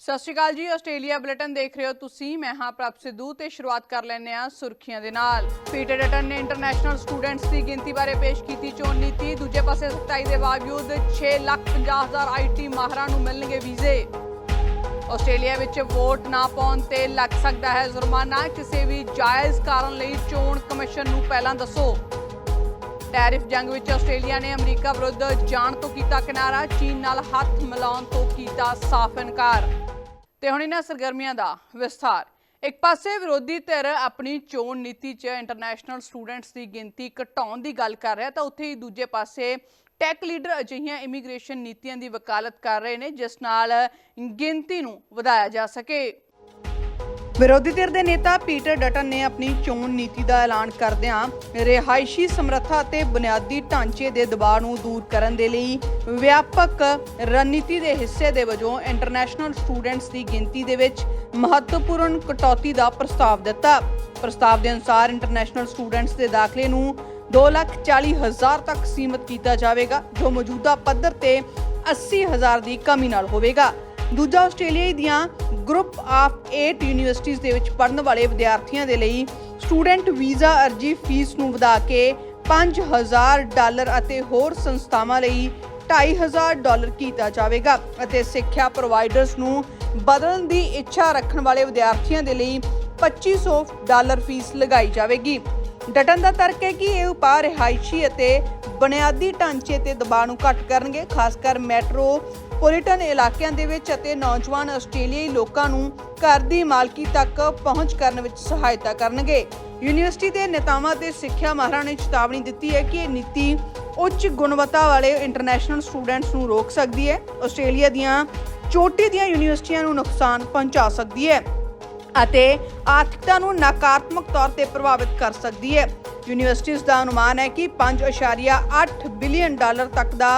ਸਤਿ ਸ਼੍ਰੀ ਅਕਾਲ ਜੀ Australia bulletin ਦੇਖ ਰਹੇ ਹੋ ਤੁਸੀਂ। ਮੈਂ ਹਾਂ ਪ੍ਰਭ ਸਿੱਧੂ ਤੇ ਸ਼ੁਰੂਆਤ ਕਰ ਲੈਂਦੇ ਹਾਂ ਸੁਰਖੀਆਂ ਦੇ ਨਾਲ। ਪੀਟਰ ਡਟਨ ਨੇ ਇੰਟਰਨੈਸ਼ਨਲ ਸਟੂਡੈਂਟਸ ਦੀ ਗਿਣਤੀ ਬਾਰੇ ਪੇਸ਼ ਕੀਤੀ ਚੋਣ ਨੀਤੀ। ਦੂਜੇ ਪਾਸੇ ਸਖਤਾਈ ਦੇ ਬਾਵਜੂਦ 6,50,000 ਆਈਟੀ ਮਾਹਰਾਂ ਨੂੰ ਮਿਲਣਗੇ ਵੀਜ਼ੇ। ਆਸਟ੍ਰੇਲੀਆ ਵਿੱਚ ਵੋਟ ਨਾ ਪਾਉਣ ਤੇ ਲੱਗ ਸਕਦਾ ਹੈ ਜੁਰਮਾਨਾ। ਕਿਸੇ ਵੀ ਜਾਇਜ਼ ਕਾਰਨ ਲਈ ਚੋਣ ਕਮਿਸ਼ਨ ਨੂੰ ਪਹਿਲਾਂ ਦੱਸੋ। ਟੈਰਿਫ ਜੰਗ ਵਿੱਚ ਆਸਟ੍ਰੇਲੀਆ ਨੇ ਅਮਰੀਕਾ ਵਿਰੁੱਧ ਜਾਣ ਤੋਂ ਕੀਤਾ ਕਿਨਾਰਾ। ਚੀਨ ਨਾਲ ਹੱਥ ਮਿਲਾਉਣ ਤੋਂ ਕੀਤਾ ਸਾਫ਼ ਇਨਕਾਰ। ਤੇ ਹੁਣ ਇਹਨਾਂ ਸਰਗਰਮੀਆਂ ਦਾ ਵਿਸਥਾਰ। ਇੱਕ ਪਾਸੇ ਵਿਰੋਧੀ ਧਿਰ ਆਪਣੀ ਚੋਣ ਨੀਤੀ 'ਚ ਇੰਟਰਨੈਸ਼ਨਲ ਸਟੂਡੈਂਟਸ ਦੀ ਗਿਣਤੀ ਘਟਾਉਣ ਦੀ ਗੱਲ ਕਰ ਰਿਹਾ ਤਾਂ ਉੱਥੇ ਹੀ ਦੂਜੇ ਪਾਸੇ ਟੈਕ ਲੀਡਰ ਅਜਿਹੀਆਂ ਇਮੀਗ੍ਰੇਸ਼ਨ ਨੀਤੀਆਂ ਦੀ ਵਕਾਲਤ ਕਰ ਰਹੇ ਨੇ, ਜਿਸ ਨਾਲ ਗਿਣਤੀ ਨੂੰ ਵਧਾਇਆ ਜਾ ਸਕੇ। ਵਿਰੋਧੀ ਧਿਰ ਦੇ ਨੇਤਾ ਪੀਟਰ ਡਟਨ ਨੇ ਆਪਣੀ ਚੋਣ ਨੀਤੀ ਦਾ ਐਲਾਨ ਕਰਦਿਆਂ ਰਿਹਾਇਸ਼ੀ ਸਮਰੱਥਾ ਅਤੇ ਬੁਨਿਆਦੀ ਢਾਂਚੇ ਦੇ ਦਬਾਅ ਨੂੰ ਦੂਰ ਕਰਨ ਦੇ ਲਈ ਵਿਆਪਕ ਰਣਨੀਤੀ ਦੇ ਹਿੱਸੇ ਦੇ ਵਜੋਂ ਇੰਟਰਨੈਸ਼ਨਲ ਸਟੂਡੈਂਟਸ ਦੀ ਗਿਣਤੀ ਦੇ ਵਿੱਚ ਮਹੱਤਵਪੂਰਨ ਕਟੌਤੀ ਦਾ ਪ੍ਰਸਤਾਵ ਦਿੱਤਾ। ਪ੍ਰਸਤਾਵ ਦੇ ਅਨੁਸਾਰ ਇੰਟਰਨੈਸ਼ਨਲ ਸਟੂਡੈਂਟਸ ਦੇ ਦਾਖਲੇ ਨੂੰ 2,40,000 ਤੱਕ ਸੀਮਿਤ ਕੀਤਾ ਜਾਵੇਗਾ ਜੋ ਮੌਜੂਦਾ ਪੱਧਰ ਤੇ 80,000 ਦੀ ਕਮੀ ਨਾਲ ਹੋਵੇਗਾ। ਦੂਜਾ ਆਸਟ੍ਰੇਲੀਆ ਦੀਆਂ ਗਰੁੱਪ ਆਫ 8 ਯੂਨੀਵਰਸਿਟੀਜ਼ ਦੇ ਵਿੱਚ ਪੜ੍ਹਨ ਵਾਲੇ ਵਿਦਿਆਰਥੀਆਂ ਦੇ ਲਈ ਸਟੂਡੈਂਟ ਵੀਜ਼ਾ ਅਰਜੀ ਫੀਸ ਨੂੰ ਵਧਾ ਕੇ 5000 ਡਾਲਰ ਅਤੇ ਹੋਰ ਸੰਸਥਾਵਾਂ ਲਈ 2500 ਡਾਲਰ ਕੀਤਾ ਜਾਵੇਗਾ ਅਤੇ ਸਿੱਖਿਆ ਪ੍ਰੋਵਾਈਡਰਸ ਨੂੰ ਬਦਲਣ ਦੀ ਇੱਛਾ ਰੱਖਣ ਵਾਲੇ ਵਿਦਿਆਰਥੀਆਂ ਦੇ ਲਈ 2500 ਡਾਲਰ ਫੀਸ ਲਗਾਈ ਜਾਵੇਗੀ। ਡਟਨ ਦਾ ਤਰਕ ਹੈ ਕਿ ਇਹ ਉਪਾਅ ਰਿਹਾਇਸ਼ੀ ਅਤੇ ਬੁਨਿਆਦੀ ਢਾਂਚੇ ਤੇ ਦਬਾਅ ਨੂੰ ਘੱਟ ਕਰਨਗੇ, ਖਾਸ ਕਰ ਮੈਟਰੋ ਪੋਲੀਟਨ ਇਲਾਕਿਆਂ ਦੇ ਵਿੱਚ ਅਤੇ ਨੌਜਵਾਨ ਆਸਟ੍ਰੇਲੀਆਈ ਲੋਕਾਂ ਨੂੰ ਘਰ ਦੀ ਮਾਲਕੀ ਤੱਕ ਪਹੁੰਚ ਕਰਨ ਵਿੱਚ ਸਹਾਇਤਾ ਕਰਨਗੇ। ਯੂਨੀਵਰਸਿਟੀ ਦੇ ਨੇਤਾਵਾਂ ਤੇ ਸਿੱਖਿਆ ਮਾਹਰਾਂ ਨੇ ਚੇਤਾਵਨੀ ਦਿੱਤੀ ਹੈ ਕਿ ਇਹ ਨੀਤੀ ਉੱਚ ਗੁਣਵੱਤਾ ਵਾਲੇ ਇੰਟਰਨੈਸ਼ਨਲ ਸਟੂਡੈਂਟਸ ਨੂੰ ਰੋਕ ਸਕਦੀ ਹੈ। ਆਸਟ੍ਰੇਲੀਆ ਦੀਆਂ ਚੋਟੀ ਦੀਆਂ ਯੂਨੀਵਰਸਿਟੀਆਂ ਨੂੰ ਨੁਕਸਾਨ ਪਹੁੰਚਾ ਸਕਦੀ ਹੈ। ਅਤੇ ਆਰਥਿਕਤਾ ਨੂੰ ਨਕਾਰਾਤਮਕ ਤੌਰ ਤੇ ਪ੍ਰਭਾਵਿਤ ਕਰ ਸਕਦੀ ਹੈ। ਯੂਨੀਵਰਸਿਟੀਜ਼ ਦਾ ਅਨੁਮਾਨ ਹੈ ਕਿ 5.8 ਬਿਲੀਅਨ ਡਾਲਰ ਤੱਕ ਦਾ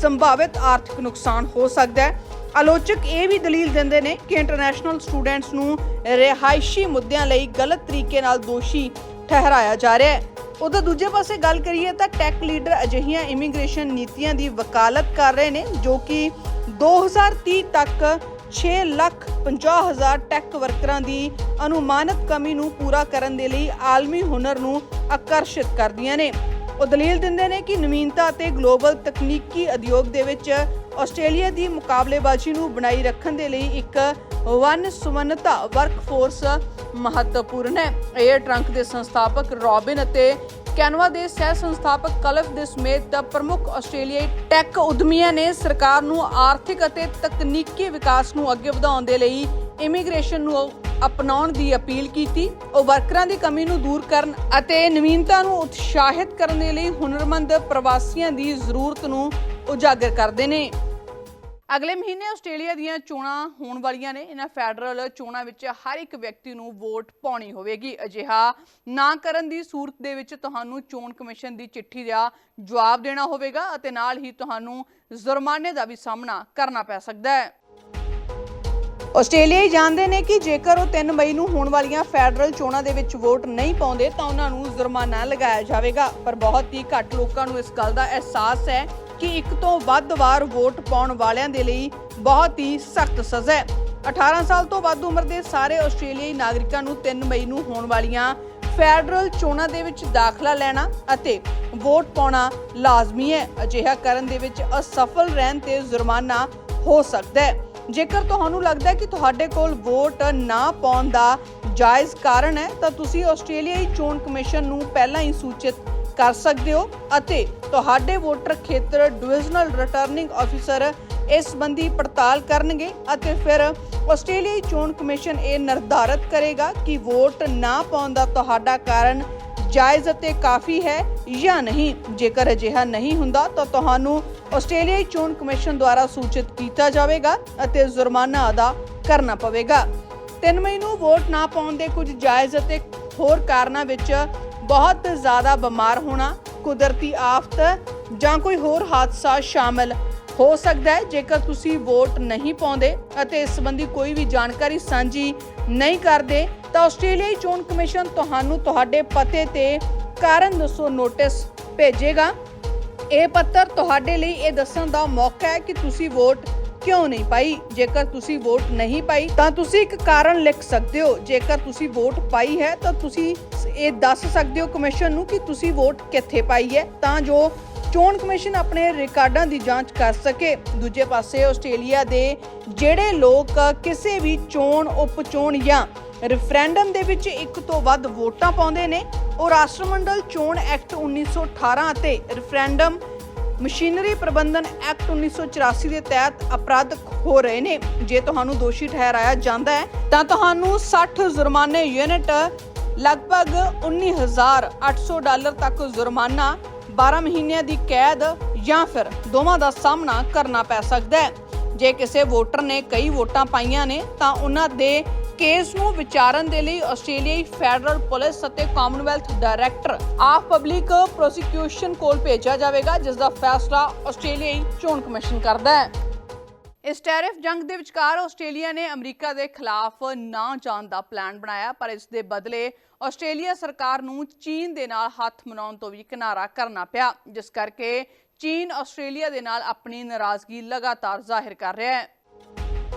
ਸੰਭਾਵਿਤ ਆਰਥਿਕ ਨੁਕਸਾਨ ਹੋ ਸਕਦਾ ਹੈ। ਆਲੋਚਕ ਇਹ ਵੀ ਦਲੀਲ ਦਿੰਦੇ ਨੇ ਕਿ ਇੰਟਰਨੈਸ਼ਨਲ ਸਟੂਡੈਂਟਸ ਨੂੰ ਰਿਹਾਇਸ਼ੀ ਮੁੱਦਿਆਂ ਲਈ ਗਲਤ ਤਰੀਕੇ ਨਾਲ ਦੋਸ਼ੀ ਠਹਿਰਾਇਆ ਜਾ ਰਿਹਾ ਹੈ। ਉਧਰ ਦੂਜੇ ਪਾਸੇ ਗੱਲ ਕਰੀਏ ਤਾਂ ਟੈਕ ਲੀਡਰ ਅਜਿਹੀਆਂ ਇਮੀਗ੍ਰੇਸ਼ਨ ਨੀਤੀਆਂ ਦੀ ਵਕਾਲਤ ਕਰ ਰਹੇ ਨੇ ਜੋ ਕਿ 2030 ਤੱਕ 6 ਲੱਖ 50 ਹਜ਼ਾਰ ਟੈਕ ਵਰਕਰਾਂ ਦੀ ਅਨੁਮਾਨਿਤ ਕਮੀ ਨੂੰ ਪੂਰਾ ਕਰਨ ਦੇ ਲਈ ਆਲਮੀ ਹੁਨਰ ਨੂੰ ਆਕਰਸ਼ਿਤ ਕਰਦੀਆਂ ਨੇ। ਉਹ ਦਲੀਲ ਦਿੰਦੇ ਨੇ ਕਿ ਨਵੀਨਤਾ ਅਤੇ ਗਲੋਬਲ ਤਕਨੀਕੀ ਉਦਯੋਗ ਦੇ ਵਿੱਚ ਆਸਟ੍ਰੇਲੀਆ ਦੀ ਮੁਕਾਬਲੇਬਾਜ਼ੀ ਨੂੰ ਬਣਾਈ ਰੱਖਣ ਦੇ ਲਈ ਇੱਕ ਵਨ ਸੁਵੰਨਤਾ ਵਰਕਫੋਰਸ ਮਹੱਤਵਪੂਰਨ ਹੈ। 에ਅਰ ਟਰੰਕ ਦੇ ਸੰਸਥਾਪਕ ਰੋਬਿਨ ਅਤੇ ਕੈਨਵਾ ਦੇ ਸਹਿ ਸੰਸਥਾਪਕ ਕਲਫ ਦੇ ਸਮੇਤ ਪ੍ਰਮੁੱਖ ਆਸਟ੍ਰੇਲੀਆਈ ਟੈਕ ਉਦਮੀਆਂ ਨੇ ਸਰਕਾਰ ਨੂੰ ਆਰਥਿਕ ਅਤੇ ਤਕਨੀਕੀ ਵਿਕਾਸ ਨੂੰ ਅੱਗੇ ਵਧਾਉਣ ਦੇ ਲਈ ਇਮੀਗ੍ਰੇਸ਼ਨ ਨੂੰ ਅਪਣਾਉਣ ਦੀ ਅਪੀਲ ਕੀਤੀ। ਉਹ ਵਰਕਰਾਂ ਦੀ ਕਮੀ ਨੂੰ ਦੂਰ ਕਰਨ ਅਤੇ ਨਵੀਨਤਾ ਨੂੰ ਉਤਸ਼ਾਹਿਤ ਕਰਨ ਦੇ ਲਈ ਹੁਨਰਮੰਦ ਪ੍ਰਵਾਸੀਆਂ ਦੀ ਜ਼ਰੂਰਤ ਨੂੰ ਉਜਾਗਰ ਕਰਦੇ ਨੇ। ਅਗਲੇ ਮਹੀਨੇ ਆਸਟ੍ਰੇਲੀਆ ਦੀਆਂ ਚੋਣਾਂ ਹੋਣ ਵਾਲੀਆਂ ਨੇ। ਇਹਨਾਂ ਫੈਡਰਲ ਚੋਣਾਂ ਵਿੱਚ ਹਰ ਇੱਕ ਵਿਅਕਤੀ ਨੂੰ ਵੋਟ ਪਾਉਣੀ ਹੋਵੇਗੀ। ਅਜਿਹਾ ਨਾ ਕਰਨ ਦੀ ਸੂਰਤ ਦੇ ਵਿੱਚ ਤੁਹਾਨੂੰ ਚੋਣ ਕਮਿਸ਼ਨ ਦੀ ਚਿੱਠੀ ਦਾ ਜਵਾਬ ਦੇਣਾ ਹੋਵੇਗਾ ਅਤੇ ਨਾਲ ਹੀ ਤੁਹਾਨੂੰ ਜੁਰਮਾਨੇ ਦਾ ਵੀ ਸਾਹਮਣਾ ਕਰਨਾ ਪੈ ਸਕਦਾ ਹੈ। ਆਸਟ੍ਰੇਲੀਆਈ ਜਾਣਦੇ ਨੇ ਕਿ ਜੇਕਰ ਉਹ 3 ਮਈ ਨੂੰ ਹੋਣ ਵਾਲੀਆਂ ਫੈਡਰਲ ਚੋਣਾਂ ਦੇ ਵਿੱਚ ਵੋਟ ਨਹੀਂ ਪਾਉਂਦੇ ਤਾਂ ਉਹਨਾਂ ਨੂੰ ਜੁਰਮਾਨਾ ਲਗਾਇਆ ਜਾਵੇਗਾ। ਪਰ ਬਹੁਤ ਹੀ ਘੱਟ ਲੋਕਾਂ ਨੂੰ ਇਸ ਗੱਲ ਦਾ ਅਹਿਸਾਸ ਹੈ ਕਿ ਇੱਕ ਤੋਂ ਵੱਧ ਵਾਰ ਵੋਟ ਪਾਉਣ ਵਾਲਿਆਂ ਦੇ ਲਈ ਬਹੁਤ ਹੀ ਸਖਤ ਸਜ਼ਾ ਹੈ। 18 ਸਾਲ ਤੋਂ ਵੱਧ ਉਮਰ ਦੇ ਸਾਰੇ ਆਸਟ੍ਰੇਲੀਆਈ ਨਾਗਰਿਕਾਂ ਨੂੰ 3 ਮਈ ਨੂੰ ਹੋਣ ਵਾਲੀਆਂ ਫੈਡਰਲ ਚੋਣਾਂ ਦੇ ਵਿੱਚ ਦਾਖਲਾ ਲੈਣਾ ਅਤੇ ਵੋਟ ਪਾਉਣਾ ਲਾਜ਼ਮੀ ਹੈ। ਅਜਿਹਾ ਕਰਨ ਦੇ ਵਿੱਚ ਅਸਫਲ ਰਹਿਣ ਤੇ ਜੁਰਮਾਨਾ ਹੋ ਸਕਦਾ ਹੈ। ਜੇਕਰ ਤੁਹਾਨੂੰ ਲੱਗਦਾ ਹੈ ਕਿ ਤੁਹਾਡੇ ਕੋਲ ਵੋਟ ਨਾ ਪਾਉਣ ਦਾ ਜਾਇਜ਼ ਕਾਰਨ ਹੈ, ਤਾਂ ਤੁਸੀਂ ਆਸਟ੍ਰੇਲੀਆਈ ਚੋਣ ਕਮਿਸ਼ਨ ਨੂੰ ਪਹਿਲਾਂ ਹੀ ਸੂਚਿਤ ਕਰ ਸਕਦੇ ਹੋ ਅਤੇ ਤੁਹਾਡੇ ਵੋਟਰ ਖੇਤਰ ਡਿਵੀਜ਼ਨਲ ਰਿਟਰਨਿੰਗ ਆਫੀਸਰ ਇਸ ਸੰਬੰਧੀ ਪੜਤਾਲ ਕਰਨਗੇ ਅਤੇ ਫਿਰ ਆਸਟ੍ਰੇਲੀਆਈ ਚੋਣ ਕਮਿਸ਼ਨ ਇਹ ਨਿਰਧਾਰਤ ਕਰੇਗਾ ਕਿ ਵੋਟ ਨਾ ਪਾਉਣ ਦਾ ਤੁਹਾਡਾ ਕਾਰਨ ਜਾਇਜ਼ ਅਤੇ ਕਾਫੀ ਹੈ ਜਾਂ ਨਹੀਂ। ਜੇਕਰ ਅਜਿਹਾ ਨਹੀਂ ਹੁੰਦਾ ਤਾਂ ਤੁਹਾਨੂੰ ਆਸਟ੍ਰੇਲੀਆਈ ਚੋਣ ਕਮਿਸ਼ਨ ਦੁਆਰਾ ਸੂਚਿਤ ਕੀਤਾ ਜਾਵੇਗਾ ਅਤੇ ਜੁਰਮਾਨਾ ਅਦਾ ਕਰਨਾ ਪਵੇਗਾ। 3 ਮਈ ਨੂੰ ਵੋਟ ਨਾ ਪਾਉਣ ਦੇ ਕੁਝ ਜਾਇਜ਼ ਅਤੇ ਹੋਰ ਕਾਰਨਾਂ ਵਿੱਚ ਬਹੁਤ ਜ਼ਿਆਦਾ ਬਿਮਾਰ ਹੋਣਾ ਕੁਦਰਤੀ ਆਫਤ ਜਾਂ ਕੋਈ ਹੋਰ ਹਾਦਸਾ ਸ਼ਾਮਲ ਹੋ ਸਕਦਾ ਹੈ, ਜੇਕਰ ਤੁਸੀਂ ਵੋਟ ਨਹੀਂ ਪਾਉਂਦੇ ਅਤੇ ਇਸ ਸੰਬੰਧੀ ਕੋਈ ਵੀ ਜਾਣਕਾਰੀ ਸਾਂਝੀ ਨਹੀਂ ਕਰਦੇ, ਤਾਂ ਆਸਟ੍ਰੇਲੀਆਈ ਚੋਣ ਕਮਿਸ਼ਨ ਤੁਹਾਨੂੰ ਤੁਹਾਡੇ ਪਤੇ ਤੇ ਕਾਰਨ ਦੱਸੋ ਨੋਟਿਸ ਭੇਜੇਗਾ। ਇਹ ਪੱਤਰ ਤੁਹਾਡੇ ਲਈ ਇਹ ਦੱਸਣ ਦਾ ਮੌਕਾ ਹੈ ਕਿ ਤੁਸੀਂ ਵੋਟ ਕਿਉਂ ਨਹੀਂ ਪਾਈ? ਜੇਕਰ ਤੁਸੀਂ ਵੋਟ ਨਹੀਂ ਪਾਈ, ਤਾਂ ਤੁਸੀਂ ਇੱਕ ਕਾਰਨ ਲਿਖ ਸਕਦੇ ਹੋ। ਜੇਕਰ ਤੁਸੀਂ ਵੋਟ ਪਾਈ ਹੈ, ਤਾਂ ਤੁਸੀਂ ਇਹ ਦੱਸ ਸਕਦੇ ਹੋ ਕਮਿਸ਼ਨ ਨੂੰ ਕਿ ਤੁਸੀਂ ਵੋਟ ਕਿੱਥੇ ਪਾਈ ਹੈ, ਤਾਂ ਜੋ ਚੋਣ ਕਮਿਸ਼ਨ ਆਪਣੇ ਰਿਕਾਰਡਾਂ ਦੀ ਜਾਂਚ ਕਰ ਸਕੇ। ਦੂਜੇ ਪਾਸੇ ਆਸਟ੍ਰੇਲੀਆ ਦੇ ਜਿਹੜੇ ਲੋਕ ਕਿਸੇ ਵੀ ਚੋਣ, ਉਪ ਚੋਣ ਜਾਂ ਰੈਫਰੈਂਡਮ ਦੇ ਵਿੱਚ ਇੱਕ ਤੋਂ ਵੱਧ ਵੋਟਾਂ ਪਾਉਂਦੇ ਨੇ, ਉਹ ਰਾਸ਼ਟਰਮੰਡਲ ਚੋਣ ਐਕਟ 1918 ਅਤੇ ਰੈਫਰੈਂਡਮ ਮਸ਼ੀਨਰੀ ਪ੍ਰਬੰਧਨ ਐਕਟ 1984 ਦੇ ਤਹਿਤ ਅਪਰਾਧਕ ਹੋ ਰਹੇ ਨੇ। ਜੇ ਤੁਹਾਨੂੰ ਦੋਸ਼ੀ ਠਹਿਰਾਇਆ ਜਾਂਦਾ ਹੈ, ਤਾਂ ਤੁਹਾਨੂੰ 60 ਜੁਰਮਾਨੇ ਯੂਨਿਟ ਲਗਭਗ 19800 ਡਾਲਰ ਤੱਕ ਜੁਰਮਾਨਾ 12 ਮਹੀਨਿਆਂ ਦੀ ਕੈਦ ਜਾਂ ਫਿਰ ਦੋਵਾਂ ਦਾ ਸਾਹਮਣਾ ਕਰਨਾ ਪੈ ਸਕਦਾ ਹੈ। ਜੇ ਕਿਸੇ ਵੋਟਰ ਨੇ ਕਈ ਵੋਟਾਂ ਪਾਈਆਂ ਨੇ, ਤਾਂ ਉਹਨਾਂ ਦੇ ਕੇਸ ਨੂੰ ਵਿਚਾਰਨ ਦੇ ਲਈ ਆਸਟ੍ਰੇਲੀਆਈ ਫੈਡਰਲ ਪੁਲਿਸ ਅਤੇ commonwealth director of public prosecution ਕੋਲ ਭੇਜਿਆ ਜਾਵੇਗਾ, ਜਿਸ ਦਾ ਫੈਸਲਾ ਆਸਟ੍ਰੇਲੀਆਈ ਚੋਣ ਕਮਿਸ਼ਨ ਕਰਦਾ ਹੈ। ਇਸ ਟੈਰਿਫ ਜੰਗ ਦੇ ਵਿਚਕਾਰ ਆਸਟ੍ਰੇਲੀਆ ਨੇ ਅਮਰੀਕਾ ਦੇ ਖਿਲਾਫ ਨਾ ਜਾਣ ਦਾ ਪਲਾਨ ਬਣਾਇਆ, ਪਰ ਇਸ ਦੇ ਬਦਲੇ ਆਸਟ੍ਰੇਲੀਆ ਸਰਕਾਰ ਨੂੰ ਚੀਨ ਦੇ ਨਾਲ ਹੱਥ ਮਿਲਾਉਣ ਤੋਂ ਵੀ ਕਿਨਾਰਾ ਕਰਨਾ ਪਿਆ, ਜਿਸ ਕਰਕੇ ਚੀਨ ਆਸਟ੍ਰੇਲੀਆ ਦੇ ਨਾਲ ਆਪਣੀ ਨਾਰਾਜ਼ਗੀ ਲਗਾਤਾਰ ਜ਼ਾਹਿਰ ਕਰ ਰਿਹਾ ਹੈ।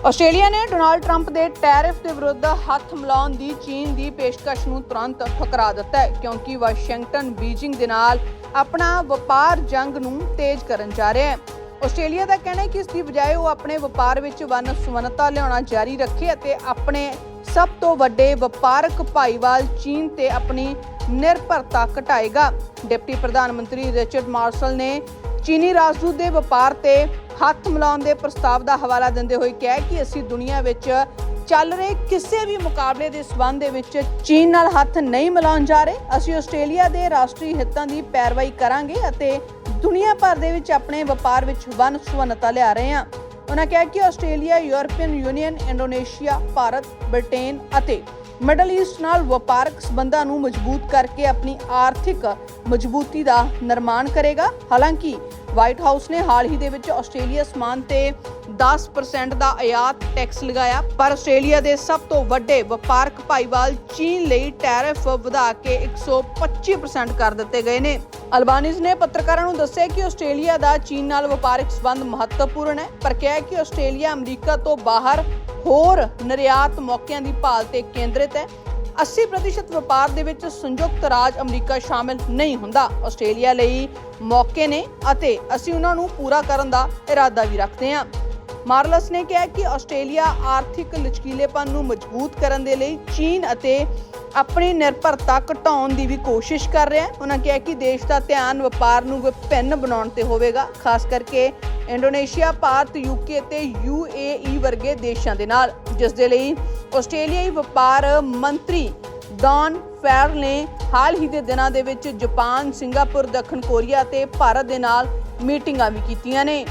ਆਸਟ੍ਰੇਲੀਆ ਨੇ ਡੋਨਾਲਡ ਟਰੰਪ ਦੇ ਟੈਰਿਫ ਦੇ ਵਿਰੁੱਧ ਹੱਥ ਮਿਲਾਉਣ ਦੀ ਚੀਨ ਦੀ ਪੇਸ਼ਕਸ਼ ਨੂੰ ਤੁਰੰਤ ਠੁਕਰਾ ਦਿੱਤਾ ਹੈ, ਕਿਉਂਕਿ ਵਾਸ਼ਿੰਗਟਨ, ਬੀਜਿੰਗ ਦੇ ਨਾਲ ਆਪਣਾ ਵਪਾਰ ਜੰਗ ਨੂੰ ਤੇਜ਼ ਕਰਨ ਜਾ ਰਿਹਾ ਹੈ। ਆਸਟ੍ਰੇਲੀਆ ਦਾ ਕਹਿਣਾ ਹੈ ਕਿ ਇਸ ਦੀ ਬਜਾਏ ਉਹ ਆਪਣੇ ਵਪਾਰ ਵਿੱਚ ਵਨ ਸੁਵੰਨਤਾ ਲਿਆਉਣਾ ਜਾਰੀ ਰੱਖੇ ਅਤੇ ਆਪਣੇ ਸਭ ਤੋਂ ਵੱਡੇ ਵਪਾਰਕ ਭਾਈਵਾਲ ਚੀਨ ਤੇ ਆਪਣੀ ਨਿਰਭਰਤਾ ਘਟਾਏਗਾ। ਡਿਪਟੀ ਪ੍ਰਧਾਨ ਮੰਤਰੀ ਰਿਚਰਡ ਮਾਰਸ਼ਲ ਨੇ ਚੀਨੀ ਰਾਜਦੂਤ ਦੇ ਵਪਾਰ ਤੇ ਹੱਥ ਮਿਲਾਉਣ ਦੇ ਪ੍ਰਸਤਾਵ ਦਾ ਹਵਾਲਾ ਦਿੰਦੇ ਹੋਏ ਕਿਹਾ ਕਿ ਅਸੀਂ ਦੁਨੀਆ ਵਿੱਚ ਚੱਲ ਰਹੇ ਕਿਸੇ ਵੀ ਮੁਕਾਬਲੇ ਦੇ ਸਬੰਧ ਦੇ ਵਿੱਚ ਚੀਨ ਨਾਲ ਹੱਥ ਨਹੀਂ ਮਿਲਾਉਣ ਜਾ ਰਹੇ। ਅਸੀਂ ਆਸਟ੍ਰੇਲੀਆ ਦੇ ਰਾਸ਼ਟਰੀ ਹਿੱਤਾਂ ਦੀ ਪੈਰਵਾਈ ਕਰਾਂਗੇ ਅਤੇ ਦੁਨੀਆ ਭਰ ਦੇ ਵਿੱਚ ਆਪਣੇ ਵਪਾਰ ਵਿੱਚ ਵਨ ਸੁਵੰਨਤਾ ਲਿਆ ਰਹੇ ਹਾਂ। ਉਹਨਾਂ ਕਿਹਾ ਕਿ Australia, European Union, Indonesia, Bharat, Britain ਅਤੇ ਮਿਡਲ ਈਸਟ ਨਾਲ ਵਪਾਰਕ ਸਬੰਧਾਂ ਨੂੰ ਮਜ਼ਬੂਤ ਕਰਕੇ ਆਪਣੀ ਆਰਥਿਕ ਮਜ਼ਬੂਤੀ ਦਾ ਨਿਰਮਾਣ ਕਰੇਗਾ। ਹਾਲਾਂਕਿ ਵਾਈਟ ਹਾਊਸ ਨੇ ਹਾਲ ਹੀ ਦੇ ਵਿੱਚ ਆਸਟ੍ਰੇਲੀਆ ਸਮਾਨ ਤੇ 10% ਦਾ ਆਯਾਤ ਟੈਕਸ ਲਗਾਇਆ। ਪਰ ਆਸਟ੍ਰੇਲੀਆ ਦੇ ਸਭ ਤੋਂ ਵੱਡੇ ਵਪਾਰਕ ਭਾਈਵਾਲ ਚੀਨ ਲਈ ਟੈਰਿਫ ਵਧਾ ਕੇ 125% ਕਰ ਦਿੱਤੇ ਗਏ ਨੇ। ਅਲਬਾਨੀਜ਼ ਨੇ ਪੱਤਰਕਾਰਾਂ ਨੂੰ ਦੱਸਿਆ ਕਿ ਆਸਟ੍ਰੇਲੀਆ ਦਾ ਚੀਨ ਨਾਲ ਵਪਾਰਕ ਸਬੰਧ ਮਹੱਤਵਪੂਰਨ ਹੈ, ਪਰ ਕਿਹਾ ਕਿ ਆਸਟ੍ਰੇਲੀਆ ਅਮਰੀਕਾ ਤੋਂ ਬਾਹਰ ਹੋਰ ਨਿਰਯਾਤ ਮੌਕਿਆਂ ਦੀ ਭਾਲ ਤੇ ਕੇਂਦਰਿਤ ਹੈ। 80% ਵਪਾਰ ਦੇ ਵਿੱਚ ਸੰਯੁਕਤ ਰਾਜ ਅਮਰੀਕਾ ਸ਼ਾਮਿਲ ਨਹੀਂ ਹੁੰਦਾ। ਆਸਟ੍ਰੇਲੀਆ ਲਈ ਮੌਕੇ ਨੇ ਅਤੇ ਅਸੀਂ ਉਹਨਾਂ ਨੂੰ ਪੂਰਾ ਕਰਨ ਦਾ ਇਰਾਦਾ ਵੀ ਰੱਖਦੇ ਹਾਂ। ਮਾਰਲਸ ਨੇ ਕਿਹਾ ਕਿ ਆਸਟ੍ਰੇਲੀਆ ਆਰਥਿਕ ਲਚਕੀਲੇਪਨ ਨੂੰ ਮਜ਼ਬੂਤ ਕਰਨ ਦੇ ਲਈ ਚੀਨ ਅਤੇ ਆਪਣੀ ਨਿਰਭਰਤਾ ਘਟਾਉਣ ਦੀ ਵੀ ਕੋਸ਼ਿਸ਼ ਕਰ ਰਿਹਾ ਹੈ। ਉਹਨਾਂ ਕਿਹਾ ਕਿ ਦੇਸ਼ ਦਾ ਧਿਆਨ ਵਪਾਰ ਨੂੰ ਵਿਭਿੰਨ ਬਣਾਉਣ ਤੇ ਹੋਵੇਗਾ, ਖਾਸ ਕਰਕੇ ਇੰਡੋਨੇਸ਼ੀਆ, ਭਾਰਤ ਯੂਕੇ ਤੇ ਯੂਏਈ ਵਰਗੇ ਦੇਸ਼ਾਂ ਦੇ ਨਾਲ। ਜਿਸ ਦੇ ਲਈ ਆਸਟ੍ਰੇਲੀਆਈ ਵਪਾਰ ਮੰਤਰੀ ਡੌਨ ਫੈਰ ਨੇ ਹਾਲ ਹੀ ਦੇ ਦਿਨਾਂ ਦੇ ਵਿੱਚ ਜਾਪਾਨ, ਸਿੰਗਾਪੁਰ, ਦੱਖਣ ਕੋਰੀਆ ਤੇ ਭਾਰਤ ਦੇ ਨਾਲ ਮੀਟਿੰਗਾਂ ਵੀ ਕੀਤੀਆਂ ਨੇ।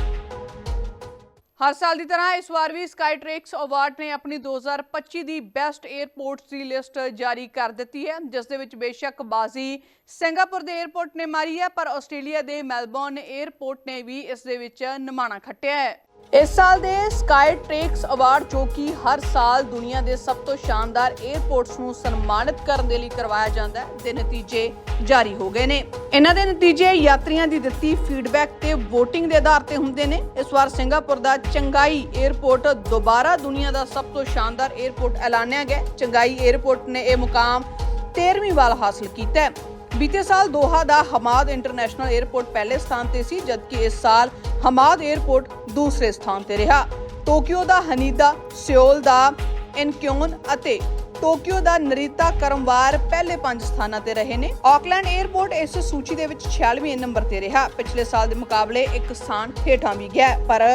ਹਰ ਸਾਲ ਦੀ ਤਰ੍ਹਾਂ ਇਸ ਵਾਰ ਵੀ ਸਕਾਈ ਟ੍ਰੇਕਸ ਅਵਾਰਡ ਨੇ ਆਪਣੀ 2025 ਦੀ ਬੈਸਟ 에ਅਰਪੋਰਟਸ ਦੀ ਲਿਸਟ ਜਾਰੀ ਕਰ ਦਿੱਤੀ ਹੈ, ਜਿਸ ਦੇ ਵਿੱਚ ਬੇਸ਼ੱਕ ਬਾਜ਼ੀ ਸਿੰਗਾਪੁਰ ਦੇ 에ਅਰਪੋਰਟ ਨੇ ਮਾਰੀ ਹੈ, ਪਰ ਆਸਟ੍ਰੇਲੀਆ ਦੇ ਮੈਲਬੌਰਨ 에ਅਰਪੋਰਟ ਨੇ ਵੀ ਇਸ ਦੇ ਵਿੱਚ ਨਿਮਾਣਾ ਖੱਟਿਆ ਹੈ। ਇਸ ਸਾਲ ਦੇ ਸਕਾਈ ਟ੍ਰੇਕਸ ਅਵਾਰਡ, ਜੋ ਕਿ ਹਰ ਸਾਲ ਦੁਨੀਆ ਦੇ ਸਭ ਤੋਂ ਸ਼ਾਨਦਾਰ 에ਅਰਪੋਰਟਸ ਨੂੰ ਸਨਮਾਨਿਤ ਕਰਨ ਦੇ ਲਈ ਕਰਵਾਇਆ ਜਾਂਦਾ ਹੈ, ਦੇ ਨਤੀਜੇ ਜਾਰੀ ਹੋ ਗਏ ਨੇ। ਇਹਨਾਂ ਦੇ ਨਤੀਜੇ ਯਾਤਰੀਆਂ ਦੀ ਦਿੱਤੀ ਫੀਡਬੈਕ ਤੇ VOTING ਦੇ ਆਧਾਰ ਤੇ ਹੁੰਦੇ ਨੇ। ਇਸ ਵਾਰ ਸਿੰਗਾਪੁਰ ਦਾ ਚੰਗਾਈ 에ਅਰਪੋਰਟ ਦੁਬਾਰਾ ਦੁਨੀਆ ਦਾ ਸਭ ਤੋਂ ਸ਼ਾਨਦਾਰ 에ਅਰਪੋਰਟ ਐਲਾਨਿਆ ਗਿਆ ਚੰਗਾਈ 에ਅਰਪੋਰਟ ਨੇ ਇਹ ਮੁਕਾਮ 13ਵੀਂ ਵਾਰ ਹਾਸਲ ਕੀਤਾ ਹੈ। ਬੀਤੇ ਸਾਲ ਦੋਹਾ ਦਾ ਹਮਾਦ ਇੰਟਰਨੈਸ਼ਨਲ 에ਅਰਪੋਰਟ ਪਹਿਲੇ ਸਥਾਨ ਤੇ ਸੀ, ਜਦਕਿ ਇਸ ਸਾਲ ਹਮਾਦ 에ਅਰਪੋਰਟ ਦੂਸਰੇ ਸਥਾਨ ਤੇ ਰਿਹਾ। ਟੋਕੀਓ ਦਾ ਹਨੀਦਾ, ਸਿਓਲ ਦਾ ਇਨਕਿਓਨ ਅਤੇ ਟੋਕਿਓ ਦਾ ਨਰੀਤਾ ਕਰਮਵਾਰ ਪਹਿਲੇ ਪੰਜ ਸਥਾਨਾਂ ਤੇ ਰਹੇ ਨੇ। ਆਕਲੈਂਡ 에ਅਰਪੋਰਟ ਇਸ ਸੂਚੀ ਦੇ ਵਿੱਚ 46ਵੇਂ ਨੰਬਰ ਤੇ ਰਿਹਾ। ਪਿਛਲੇ ਸਾਲ ਦੇ ਮੁਕਾਬਲੇ ਇੱਕ ਸਥਾਨ ਹੇਠਾਂ ਵੀ ਗਿਆ ਪਰ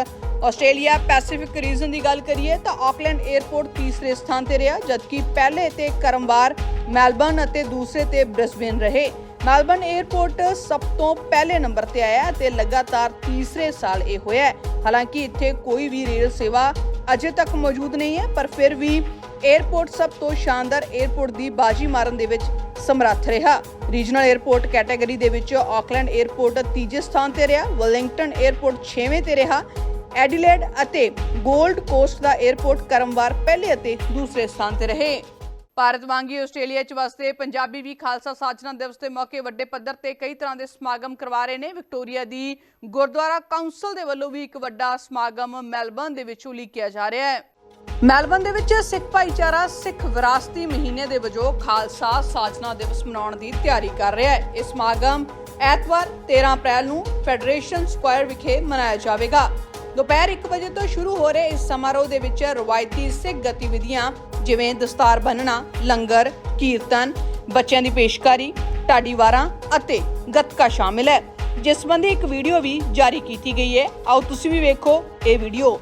ਆਸਟ੍ਰੇਲੀਆ ਪੈਸੀਫਿਕ ਰੀਜਨ ਦੀ ਗੱਲ ਕਰੀਏ ਤਾਂ ਆਕਲੈਂਡ 에ਅਰਪੋਰਟ ਤੀਸਰੇ ਸਥਾਨ ਤੇ ਰਿਹਾ, ਜਦਕਿ ਪਹਿਲੇ ਤੇ ਕਰਮਵਾਰ ਮੈਲਬਨ ਅਤੇ ਦੂਸਰੇ ਤੇ ਬ੍ਰਿਸਬੇਨ ਰਹੇ। ਮੈਲਬਨ 에ਅਰਪੋਰਟ ਸਭ ਤੋਂ ਪਹਿਲੇ ਨੰਬਰ ਤੇ ਆਇਆ ਤੇ ਲਗਾਤਾਰ ਤੀਸਰੇ ਸਾਲ ਇਹ ਹੋਇਆ ਹਾਲਾਂਕਿ ਇੱਥੇ ਕੋਈ ਵੀ ਰੇਲ ਸੇਵਾ ਅਜੇ ਤੱਕ ਮੌਜੂਦ ਨਹੀਂ ਹੈ, ਪਰ ਫਿਰ ਵੀ 에ਅਰਪੋਰਟ ਸਭ ਤੋਂ ਸ਼ਾਨਦਾਰ 에ਅਰਪੋਰਟ ਦੀ ਬਾਜੀ ਮਾਰਨ ਦੇ ਵਿੱਚ ਸਮਰੱਥ ਰਿਹਾ। ਰੀਜਨਲ 에ਅਰਪੋਰਟ ਕੈਟਾਗਰੀ ਦੇ ਵਿੱਚ ਆਕਲੈਂਡ 에ਅਰਪੋਰਟ ਤੀਜੇ ਸਥਾਨ ਤੇ ਰਿਹਾ, ਵਲਿੰਗਟਨ 에ਅਰਪੋਰਟ 6ਵੇਂ ਤੇ ਰਿਹਾ ਐਡੀਲੇਡ ਅਤੇ 골ਡ ਕੋਸਟ ਦਾ 에ਅਰਪੋਰਟ ਕਰਮਵਾਰ ਪਹਿਲੇ ਅਤੇ ਦੂਸਰੇ ਸਥਾਨ ਤੇ ਰਹੇ। ਭਾਰਤ ਵਾਂਗ ਆਸਟ੍ਰੇਲੀਆ 'ਚ ਵਸਦੇ ਪੰਜਾਬੀ ਵੀ ਖਾਲਸਾ ਸਾਜਨਾ ਦਿਵਸ ਦੇ ਮੌਕੇ ਵੱਡੇ ਪੱਧਰ ਤੇ ਕਈ ਤਰ੍ਹਾਂ ਦੇ ਸਮਾਗਮ ਕਰਵਾ ਰਹੇ ਨੇ। ਵਿਕਟੋਰੀਆ ਦੀ ਗੁਰਦੁਆਰਾ ਕਾਉਂਸਲ ਦੇ ਵੱਲੋਂ ਵੀ ਇੱਕ ਵੱਡਾ ਸਮਾਗਮ ਮੈਲਬਰਨ ਦੇ ਵਿੱਚ ਉਲੀਕਿਆ ਜਾ ਰਿਹਾ ਹੈ। ਮੈਲਬਰਨ ਦੇ ਵਿੱਚ ਸਿੱਖ ਭਾਈਚਾਰਾ, ਸਿੱਖ ਵਿਰਾਸਤੀ ਮਹੀਨੇ ਦੇ ਵਜੋਂ ਖਾਲਸਾ ਸਾਜਨਾ ਦਿਵਸ ਮਨਾਉਣ ਦੀ ਤਿਆਰੀ ਕਰ ਰਿਹਾ ਹੈ। ਇਹ ਸਮਾਗਮ ਐਤਵਾਰ 13 ਅਪ੍ਰੈਲ ਨੂੰ ਫੈਡਰੇਸ਼ਨ ਸਕੁਆਇਰ ਵਿਖੇ ਮਨਾਇਆ ਜਾਵੇਗਾ। ਦੁਪਹਿਰ 1 ਵਜੇ ਤੋਂ ਸ਼ੁਰੂ ਹੋ ਰਹੇ ਇਸ ਸਮਾਰੋਹ ਦੇ ਵਿੱਚ ਰਵਾਇਤੀ ਸਿੱਖ ਗਤੀਵਿਧੀਆਂ ਜਿਵੇਂ ਦਸਤਾਰ ਬੰਨਣਾ, ਲੰਗਰ, ਕੀਰਤਨ, ਬੱਚਿਆਂ ਦੀ ਪੇਸ਼ਕਾਰੀ ਢਾਡੀਵਾਰਾਂ ਅਤੇ ਗੱਤਕਾ ਸ਼ਾਮਿਲ ਹੈ। ਜਿਸ ਸੰਬੰਧੀ ਇੱਕ ਵੀਡੀਓ ਵੀ ਜਾਰੀ ਕੀਤੀ ਗਈ ਹੈ। ਆਓ ਤੁਸੀਂ ਵੀ ਵੇਖੋ ਇਹ ਵੀਡੀਓ।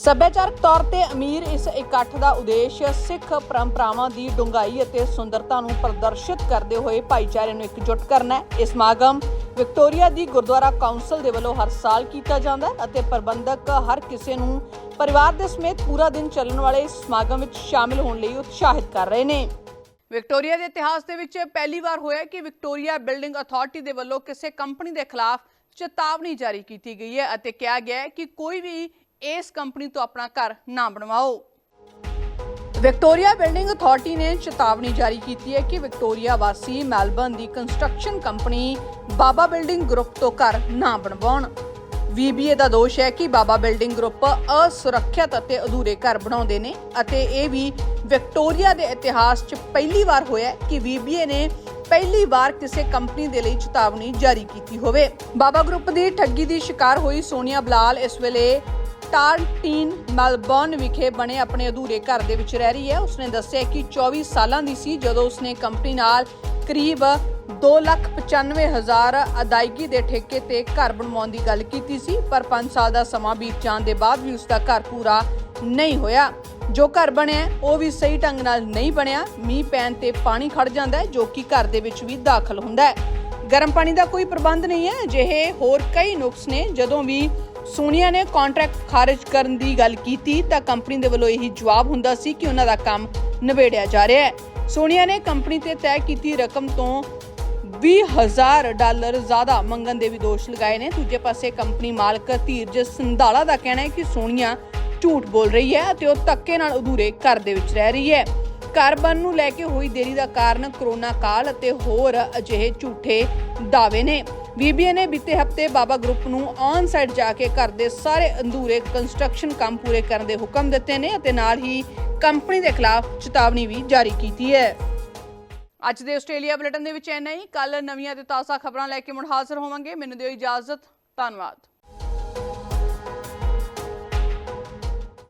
ਸੱਭਿਆਚਾਰਕ ਤੌਰ ਤੇ ਅਮੀਰ ਇਸ ਇਕੱਠ ਦਾ ਉਦੇਸ਼ ਸਿੱਖ ਪਰੰਪਰਾਵਾਂ ਦੀ ਡੂੰਘਾਈ ਅਤੇ ਸੁੰਦਰਤਾ ਨੂੰ ਪ੍ਰਦਰਸ਼ਿਤ ਕਰਦੇ ਹੋਏ ਭਾਈਚਾਰੇ ਨੂੰ ਇਕਜੁੱਟ ਕਰਨਾ ਹੈ। ਇਹ ਸਮਾਗਮ ਵਿਕਟੋਰੀਆ ਦੀ ਗੁਰਦੁਆਰਾ ਕਾਉਂਸਲ ਦੇ ਵੱਲੋਂ ਹਰ ਸਾਲ ਕੀਤਾ ਜਾਂਦਾ ਹੈ ਅਤੇ ਪ੍ਰਬੰਧਕ ਹਰ ਕਿਸੇ ਨੂੰ ਪਰਿਵਾਰ ਦੇ ਸਮੇਤ ਪੂਰਾ ਦਿਨ ਚੱਲਣ ਵਾਲੇ ਇਸ ਸਮਾਗਮ ਵਿੱਚ ਸ਼ਾਮਿਲ ਹੋਣ ਲਈ ਉਤਸ਼ਾਹਿਤ ਕਰ ਰਹੇ ਨੇ। ਵਿਕਟੋਰੀਆ ਦੇ ਇਤਿਹਾਸ ਦੇ ਵਿੱਚ ਪਹਿਲੀ ਵਾਰ ਹੋਇਆ ਕਿ ਵਿਕਟੋਰੀਆ ਬਿਲਡਿੰਗ ਅਥਾਰਟੀ ਦੇ ਵੱਲੋਂ ਕਿਸੇ ਕੰਪਨੀ ਦੇ ਖਿਲਾਫ ਚੇਤਾਵਨੀ ਜਾਰੀ ਕੀਤੀ ਗਈ ਹੈ ਅਤੇ ਕਿਹਾ ਗਿਆ ਹੈ ਕਿ ਕੋਈ ਵੀ ਇਸ ਕੰਪਨੀ ਤੋਂ ਆਪਣਾ ਘਰ ਨਾ ਬਣਵਾਓ। ਵਿਕਟੋਰੀਆ ਬਿਲਡਿੰਗ ਅਥਾਰਟੀ ਨੇ ਚੇਤਾਵਨੀ ਜਾਰੀ ਕੀਤੀ ਹੈ ਕਿ ਵਿਕਟੋਰੀਆ ਵਾਸੀ ਮੈਲਬਰਨ ਦੀ construction company Baba building group ਤੋਂ ਘਰ ਨਾ ਬਣਵਾਉਣ। VBA ਦਾ ਦੋਸ਼ ਹੈ ਕਿ ਬਾਬਾ ਬਿਲਡਿੰਗ ਗਰੁੱਪ ਅਸੁਰੱਖਿਅਤ ਅਤੇ ਅਧੂਰੇ ਘਰ ਬਣਾਉਂਦੇ ਨੇ ਅਤੇ ਇਹ ਵੀ ਵਿਕਟੋਰੀਆ ਦੇ ਇਤਿਹਾਸ 'ਚ ਪਹਿਲੀ ਵਾਰ ਹੋਇਆ ਕਿ VBA ਨੇ ਪਹਿਲੀ ਵਾਰ ਕਿਸੇ ਕੰਪਨੀ ਦੇ ਲਈ ਚੇਤਾਵਨੀ ਜਾਰੀ ਕੀਤੀ ਹੋਵੇ। ਬਾਬਾ ਗਰੁੱਪ ਦੀ ਠੱਗੀ ਦੀ ਸ਼ਿਕਾਰ ਹੋਈ ਸੋਨੀਆ ਬਲਾਲ ਇਸ ਵੇਲੇ ਟਾਰਟੀਨ ਮੈਲਬੌਰਨ ਵਿਖੇ ਬਣੇ ਆਪਣੇ ਅਧੂਰੇ ਘਰ ਦੇ ਵਿੱਚ ਰਹਿ ਰਹੀ ਹੈ। ਉਸਨੇ ਦੱਸਿਆ ਕਿ 24 ਸਾਲਾਂ ਦੀ ਸੀ ਜਦੋਂ ਉਸਨੇ ਕੰਪਨੀ ਨਾਲ ਕਰੀਬ 2,95,000 ਅਦਾਇਗੀ ਦੇ ਠੇਕੇ ਤੇ ਘਰ ਬਣਵਾਉਣ ਦੀ ਗੱਲ ਕੀਤੀ ਸੀ ਪਰ 5 ਸਾਲ ਦਾ ਸਮਾਂ ਬੀਤ ਜਾਣ ਦੇ ਬਾਅਦ ਵੀ ਉਸਦਾ ਘਰ ਪੂਰਾ ਨਹੀਂ ਹੋਇਆ। ਜੋ ਘਰ ਬਣਿਆ ਉਹ ਵੀ ਸਹੀ ਢੰਗ ਨਾਲ ਨਹੀਂ ਬਣਿਆ। ਮੀਂਹ ਪੈਣ ਤੇ ਪਾਣੀ ਖੜ ਜਾਂਦਾ ਹੈ ਜੋ ਕਿ ਘਰ ਦੇ ਵਿੱਚ ਵੀ ਦਾਖਲ ਹੁੰਦਾ ਹੈ। ਗਰਮ ਪਾਣੀ ਦਾ ਕੋਈ ਪ੍ਰਬੰਧ ਨਹੀਂ ਹੈ ਅਜਿਹੇ ਹੋਰ ਕਈ ਨੁਕਸ ਨੇ। ਜਦੋਂ ਵੀ ਸੋਨੀਆ ਨੇ ਕੰਟਰੈਕਟ ਖਾਰਜ ਕਰਨ ਦੀ ਗੱਲ ਕੀਤੀ ਤਾਂ ਕੰਪਨੀ ਦੇ ਵੱਲੋਂ ਇਹੀ ਜਵਾਬ ਹੁੰਦਾ ਸੀ ਕਿ ਉਹਨਾਂ ਦਾ ਕੰਮ ਨਿਬੇੜਿਆ ਜਾ ਰਿਹਾ ਹੈ। ਸੋਨੀਆ ਨੇ ਕੰਪਨੀ ਤੇ ਤੈਅ ਕੀਤੀ ਰਕਮ ਤੋਂ 20000 ਡਾਲਰ ਜ਼ਿਆਦਾ ਮੰਗਣ ਦੇ ਵੀ ਦੋਸ਼ ਲਗਾਏ ਨੇ। ਦੂਜੇ ਪਾਸੇ ਕੰਪਨੀ ਮਾਲਕ ਧੀਰਜ ਸੰਧਾਲਾ ਦਾ ਕਹਿਣਾ ਹੈ ਕਿ ਸੋਨੀਆ ਝੂਠ ਬੋਲ ਰਹੀ ਹੈ ਅਤੇ ਉਹ ਧੱਕੇ ਨਾਲ ਅਧੂਰੇ ਘਰ ਦੇ ਵਿੱਚ ਰਹਿ ਰਹੀ ਹੈ। ਘਰ ਬਣ ਨੂੰ ਲੈ ਕੇ ਹੋਈ ਦੇਰੀ ਦਾ ਕਾਰਨ ਕਰੋਨਾ ਕਾਲ ਅਤੇ ਹੋਰ ਅਜਿਹੇ ਝੂਠੇ ਦਾਅਵੇ ਨੇ। ਬੀਬੀਏ ਨੇ ਬੀਤੇ ਹਫ਼ਤੇ ਬਾਬਾ ਗਰੁੱਪ ਨੂੰ ਔਨ ਸਾਈਡ ਜਾ ਕੇ ਘਰ ਦੇ ਸਾਰੇ ਅੰਧੂਰੇ ਕੰਸਟਰਕਸ਼ਨ ਕੰਮ ਪੂਰੇ ਕਰਨ ਦੇ ਹੁਕਮ ਦਿੱਤੇ ਨੇ ਅਤੇ ਨਾਲ ਹੀ ਕੰਪਨੀ ਦੇ ਖਿਲਾਫ ਚੇਤਾਵਨੀ ਵੀ ਜਾਰੀ ਕੀਤੀ ਹੈ। ਅੱਜ ਦੇ ਆਸਟ੍ਰੇਲੀਆ ਬੁਲੇਟਿਨ ਦੇ ਵਿੱਚ ਇੰਨਾ ਹੀ। ਕੱਲ ਨਵੀਆਂ ਤੇ ਤਾਜ਼ਾ ਖਬਰਾਂ ਲੈ ਕੇ ਮੁੜ ਹਾਜ਼ਰ ਹੋਵਾਂਗੇ। ਮੈਨੂੰ ਦਿਓ ਇਜਾਜ਼ਤ। ਧੰਨਵਾਦ।